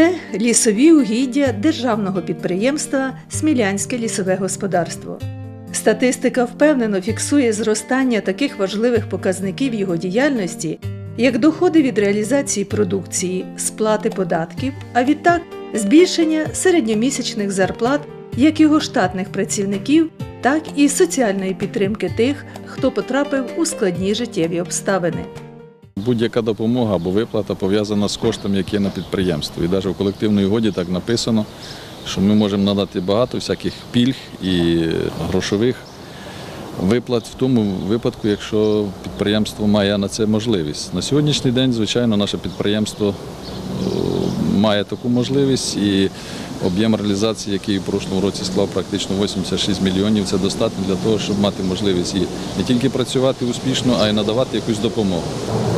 Це лісові угіддя державного підприємства Смілянське лісове господарство. Статистика впевнено фіксує зростання таких важливих показників його діяльності, як доходи від реалізації продукції, сплати податків, а відтак збільшення середньомісячних зарплат як його штатних працівників, так і соціальної підтримки тих, хто потрапив у складні життєві обставини. Будь-яка допомога або виплата пов'язана з коштом, який є на підприємстві. І навіть у колективній угоді так написано, що ми можемо надати багато всяких пільг і грошових виплат в тому випадку, якщо підприємство має на це можливість. На сьогоднішній день, звичайно, наше підприємство е, має таку можливість і об'єм реалізації, який в прошлому році склав практично 86 мільйонів, це достатньо для того, щоб мати можливість і не тільки працювати успішно, а й надавати якусь допомогу.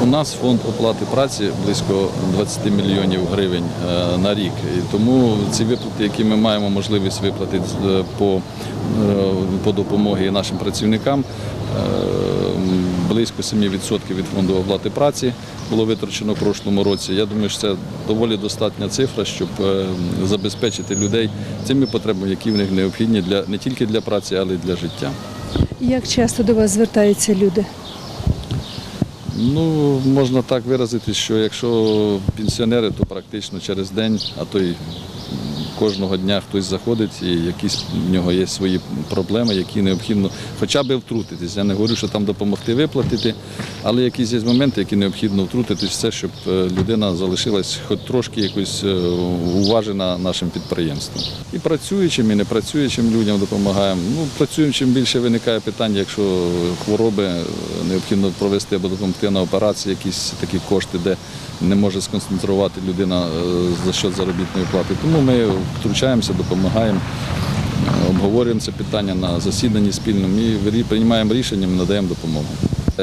У нас фонд оплати праці близько 20 мільйонів гривень е, на рік. І тому ці виплати, які ми маємо можливість виплатити е, по, е, по допомогі нашим працівникам, близько 7% від фонду оплати праці було витрачено в прошлому році. Я думаю, що це доволі достатня цифра, щоб е, забезпечити людей цими потребами, які в них необхідні для не тільки для праці, але й для життя. Як часто до вас звертаються люди? Ну, можна так виразити, що якщо пенсіонери, то практично через день, а то й кожного дня хтось заходить і якісь в нього є свої проблеми, які необхідно хоча б втрутитись. Я не говорю, що там допомогти виплатити, але якісь є моменти, які необхідно втрутитись, все, щоб е, людина залишилась хоч трошки якось е, уважена нашим підприємством. І працюючим, і непрацюючим людям допомагаємо. Ну, працюючим більше виникає питання, якщо хвороби е, необхідно провести або допомогти на операції, якісь такі кошти, де не може сконцентрувати людина е, за счет заробітної плати. Тому ми втручаємося, допомагаємо, е, обговорюємо це питання на засіданні спільному і приймаємо рішення, ми надаємо допомогу.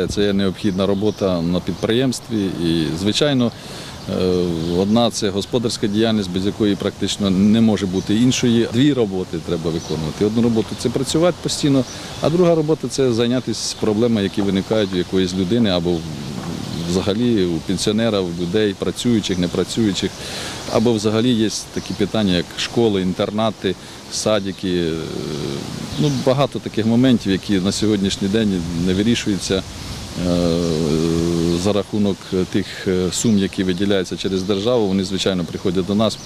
Це є необхідна робота на підприємстві і, звичайно, е, одна це господарська діяльність, без якої практично не може бути іншої. Дві роботи треба виконувати. Одну роботу це працювати постійно, а друга робота це зайнятися проблемами, які виникають у якоїсь людини або взагалі у пенсіонера, у людей, працюючих, непрацюючих. Або взагалі є такі питання, як школи, інтернати, садики. Е, Ну, багато таких моментів, які на сьогоднішній день не вирішуються е, за рахунок тих е, сум, які виділяються через державу. Вони, звичайно, приходять до нас.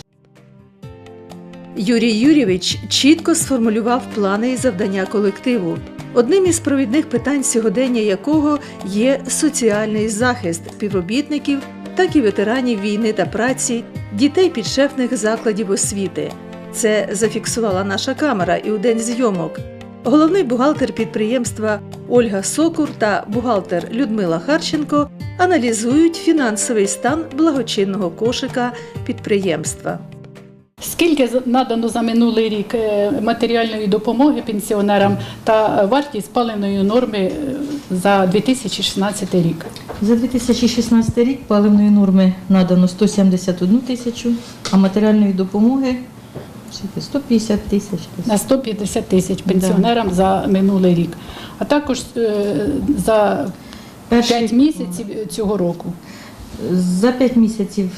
Юрій Юрійович чітко сформулював плани і завдання колективу, одним із провідних питань сьогодення якого є соціальний захист співробітників, так і ветеранів війни та праці, дітей підшефних закладів освіти. Це зафіксувала наша камера і у день зйомок. Головний бухгалтер підприємства Ольга Сокур та бухгалтер Людмила Харченко аналізують фінансовий стан благочинного кошика підприємства. Скільки надано за минулий рік е, матеріальної допомоги пенсіонерам та вартість паливної норми е, за 2016 рік? За 2016 рік паливної норми надано 171 тисячу, а матеріальної допомоги скільки? 150 тисяч. На 150 тисяч пенсіонерам за минулий рік. А також е, за Перший- 5 місяців цього року, За 5 місяців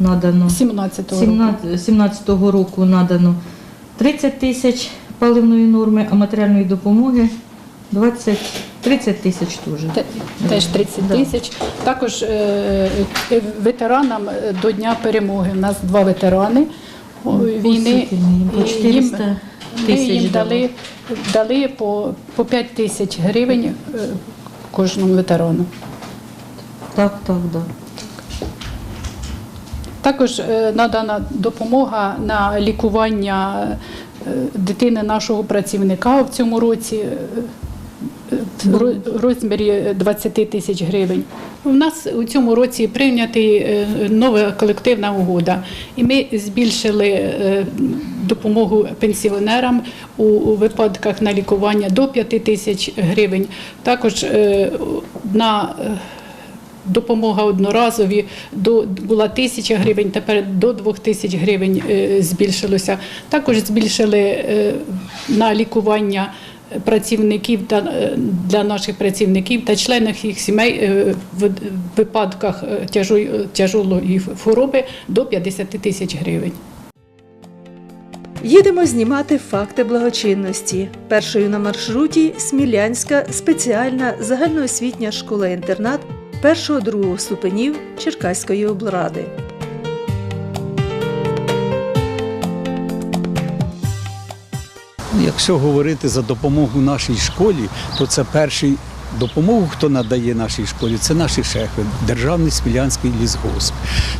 надано 17 року. 17 17-го року надано 30 тисяч паливної норми, а матеріальної допомоги 20, 30 тисяч теж. Теж 30 Да. тисяч. Також е, е, ветеранам е, до Дня перемоги. У нас два ветерани війни. По І 400 Ми їм дали. дали, по, по 5 тисяч гривень кожному ветерану. Так, так, так. Також е, надана допомога на лікування е, дитини нашого працівника в цьому році е, в розмірі 20 тисяч гривень. У нас у цьому році прийнятий е, нова колективна угода, і ми збільшили допомогу пенсіонерам у, випадках на лікування до 5 тисяч гривень. Також на Допомога одноразові до була тисяча гривень, тепер до двох тисяч гривень е, збільшилося. Також збільшили е, на лікування працівників та е, для наших працівників та членів їх сімей в випадках тяжолої хвороби до 50 тисяч гривень. Їдемо знімати факти благочинності. Першою на маршруті Смілянська спеціальна загальноосвітня школа-інтернат першого-другого ступенів Черкаської облради. Якщо говорити за допомогу нашій школі, то це перший допомогу, хто надає нашій школі, це наші шефи, Державний Смілянський лісгосп.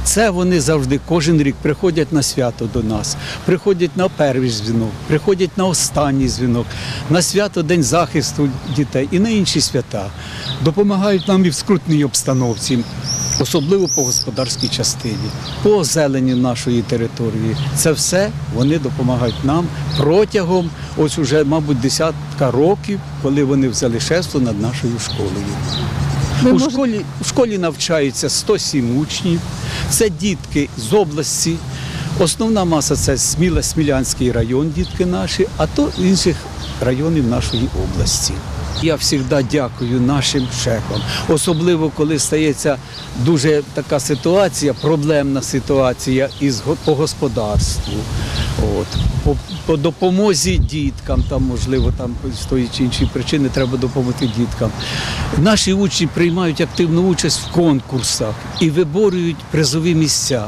Це вони завжди кожен рік приходять на свято до нас, приходять на перший дзвінок, приходять на останній дзвінок, на свято День захисту дітей і на інші свята. Допомагають нам і в скрутній обстановці. Особливо по господарській частині, по озеленню нашої території. Це все вони допомагають нам протягом ось уже, мабуть, десятка років, коли вони взяли шефство над нашою школою. Ви у, можете- школі, у школі навчаються 107 учнів. Це дітки з області. Основна маса це Сміла, Смілянський район, дітки наші, а то інших районів нашої області. Я завжди дякую нашим шефам, особливо коли стається дуже така ситуація, проблемна ситуація із по господарству. От. По, по допомозі діткам, там, можливо, там з тої чи іншої причини треба допомогти діткам. Наші учні приймають активну участь в конкурсах і виборюють призові місця.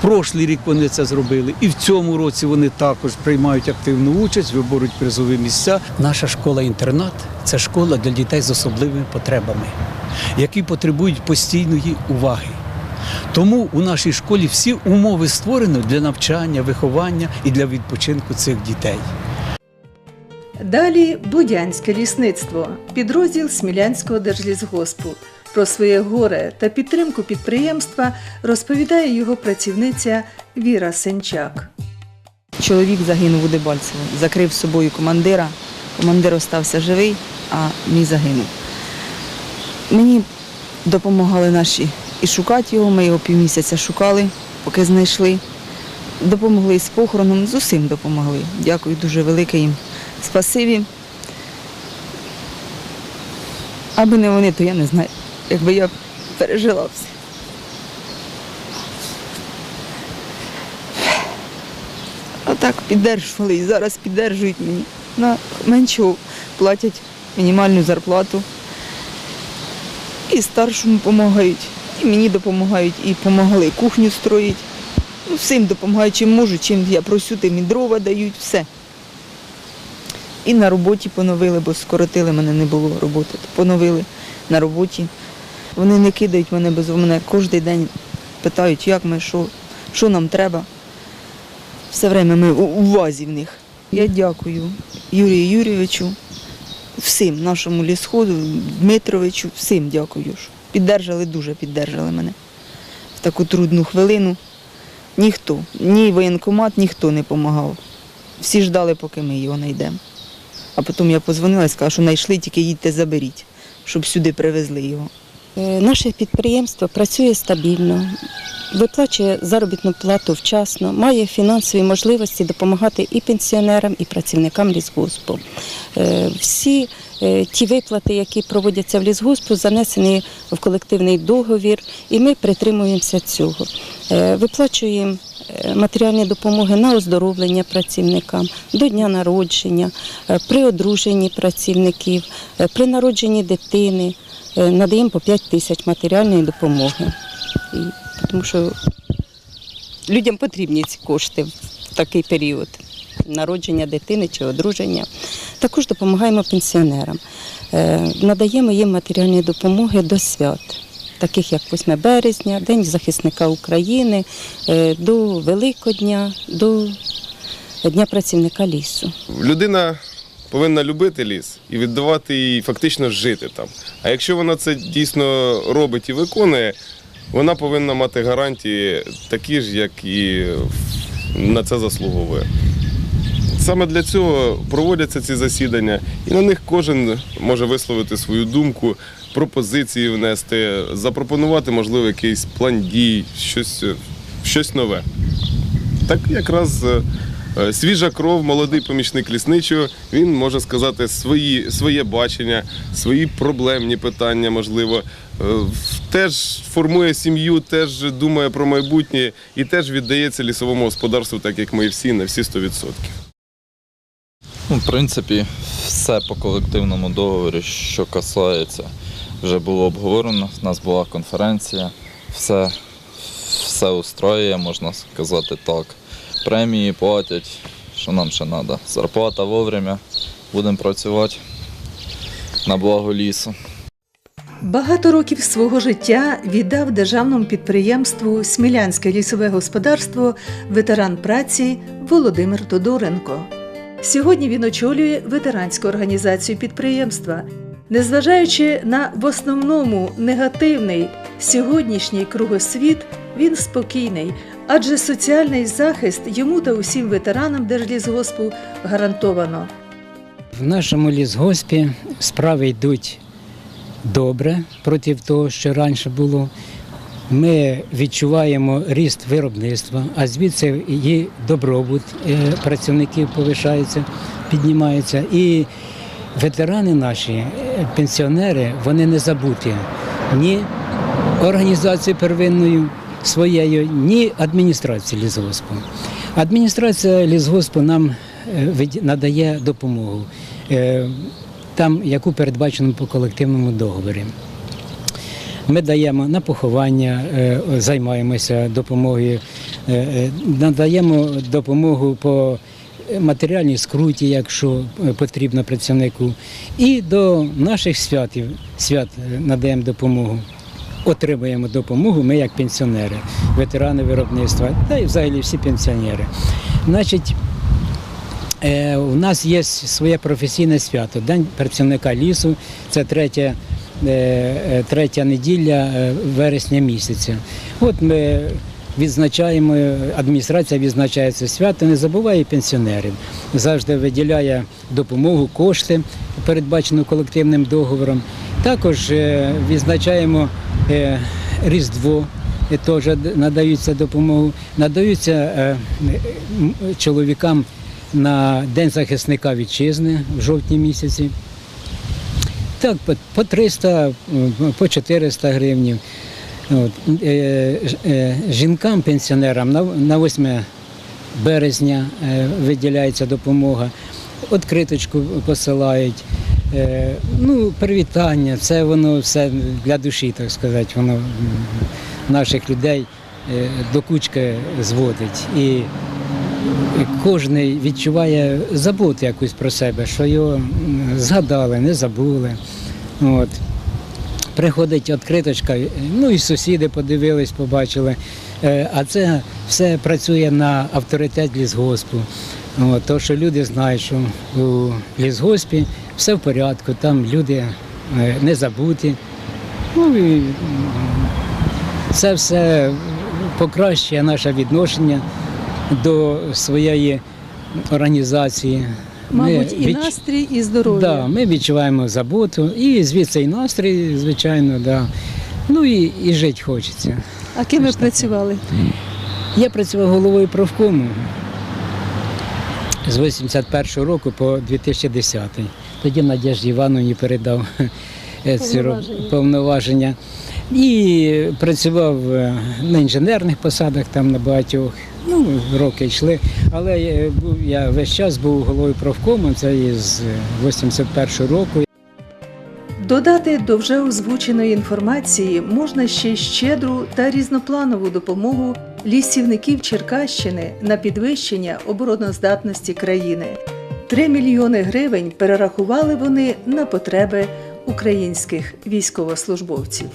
Прошлий рік вони це зробили, і в цьому році вони також приймають активну участь, виборуть призові місця. Наша школа-інтернат це школа для дітей з особливими потребами, які потребують постійної уваги. Тому у нашій школі всі умови створені для навчання, виховання і для відпочинку цих дітей. Далі Будянське лісництво, підрозділ Смілянського держлісгоспу. Про своє горе та підтримку підприємства розповідає його працівниця Віра Сенчак. Чоловік загинув у Дебальцево, закрив з собою командира. Командир остався живий, а мій загинув. Мені допомагали наші і шукати його. Ми його півмісяця шукали, поки знайшли. Допомогли з похороном, з усім допомогли. Дякую дуже велике їм. Спасибі. Аби не вони, то я не знаю, якби я пережила все. А так піддержували і зараз піддержують мені. На меншого платять мінімальну зарплату. І старшому допомагають, і мені допомагають, і допомагали кухню строїть. Ну, всім допомагають, чим можуть, чим я просю, тим і дрова дають, все. І на роботі поновили, бо скоротили мене, не було роботи. Поновили на роботі. Вони не кидають мене без мене. Кожен день питають, як ми, що, що нам треба. Все время ми у увазі в них. Я дякую Юрію Юрійовичу, всім нашому лісходу, Дмитровичу, всім дякую. Піддержали, дуже піддержали мене в таку трудну хвилину. Ніхто, ні воєнкомат, ніхто не допомагав. Всі ждали, поки ми його знайдемо. А потім я позвонила і сказала, що знайшли, тільки їдьте заберіть, щоб сюди привезли його. Е, Наше підприємство працює стабільно, виплачує заробітну плату вчасно, має фінансові можливості допомагати і пенсіонерам, і працівникам лісгоспу. Е, Всі е, ті виплати, які проводяться в лісгоспу, занесені в колективний договір, і ми притримуємося цього. Е, Виплачуємо е, матеріальні допомоги на оздоровлення працівникам, до дня народження, е, при одруженні працівників, при народженні дитини. Надаємо по 5 тисяч матеріальної допомоги. І, тому що людям потрібні ці кошти в такий період народження дитини чи одруження. Також допомагаємо пенсіонерам. Надаємо їм матеріальні допомоги до свят, таких як 8 березня, День захисника України, е, до Великодня, до Дня працівника лісу. Людина повинна любити ліс і віддавати і фактично жити там. А якщо вона це дійсно робить і виконує, вона повинна мати гарантії такі ж, як і на це заслуговує. Саме для цього проводяться ці засідання, і на них кожен може висловити свою думку, пропозиції внести, запропонувати, можливо, якийсь план дій, щось, щось нове. Так якраз е, Свіжа кров, молодий помічник лісничого, він може сказати свої, своє бачення, свої проблемні питання, можливо. Е, Теж формує сім'ю, теж думає про майбутнє і теж віддається лісовому господарству, так як ми всі, на всі 100%. Ну, в принципі, все по колективному договорі, що касається, вже було обговорено. У нас була конференція, все, все устроює, можна сказати так. Премії платять, що нам ще треба. Зарплата вовремя, будемо працювати на благо лісу. Багато років свого життя віддав державному підприємству Смілянське лісове господарство ветеран праці Володимир Тодоренко. Сьогодні він очолює ветеранську організацію підприємства. Незважаючи на в основному негативний сьогоднішній кругосвіт, він спокійний, адже соціальний захист йому та усім ветеранам Держлісгоспу гарантовано. В нашому лісгоспі справи йдуть добре проти того, що раніше було. Ми відчуваємо ріст виробництва, а звідси і добробут е, працівників повишається, піднімається. І ветерани наші, е, пенсіонери, вони не забуті ні організацією первинною своєю, ні адміністрацією лісгоспу. Адміністрація лісгоспу нам е, надає допомогу, е, там, яку передбачено по колективному договорі. Ми даємо на поховання, займаємося допомогою, надаємо допомогу по матеріальній скруті, якщо е, потрібно працівнику. І до наших святів, свят е, надаємо допомогу. Отримуємо допомогу ми як пенсіонери, ветерани виробництва, та й взагалі всі пенсіонери. Значить, Е, У нас є своє професійне свято День працівника лісу. Це третя, третя неділя вересня місяця. От ми відзначаємо, адміністрація відзначає це свято, не забуває пенсіонерів. Завжди виділяє допомогу, кошти, передбачену колективним договором. Також е, відзначаємо е, Різдво. е, Теж надаються допомогу, надаються чоловікам на День захисника вітчизни в жовтні місяці. Так, по- по 300, м, по 400 гривнів. От. е, е, Жінкам, пенсіонерам на, на 8 березня е, виділяється допомога, откриточку посилають. Е, Ну, привітання, це воно все для душі, так сказати, воно наших людей е, до кучки зводить. І кожен відчуває заботу якусь про себе, що його згадали, не забули. От. Приходить відкриточка, ну і сусіди подивились, побачили. Е, А це все працює на авторитет лісгоспу. От, то, що люди знають, що у лісгоспі все в порядку, там люди е, не забуті. Ну і це все покращує наше відношення до своєї організації. Мабуть, і настрій, і здоров'я. Да, ми відчуваємо заботу, і звідси і настрій, звичайно, да. Ну і, і жити хочеться. А ким ви працювали? Я працював головою профкому з 81-го року по 2010. -й. Тоді Надежді Івановні передав е, Повноваження. повноваження. І працював е, на інженерних посадах, там на багатьох. Ну, роки йшли. Але я, був- я весь час був головою профкому, це із 81 року. Додати до вже озвученої інформації можна ще щедру та різнопланову допомогу лісівників Черкащини на підвищення обороноздатності країни. 3 мільйони гривень перерахували вони на потреби українських військовослужбовців.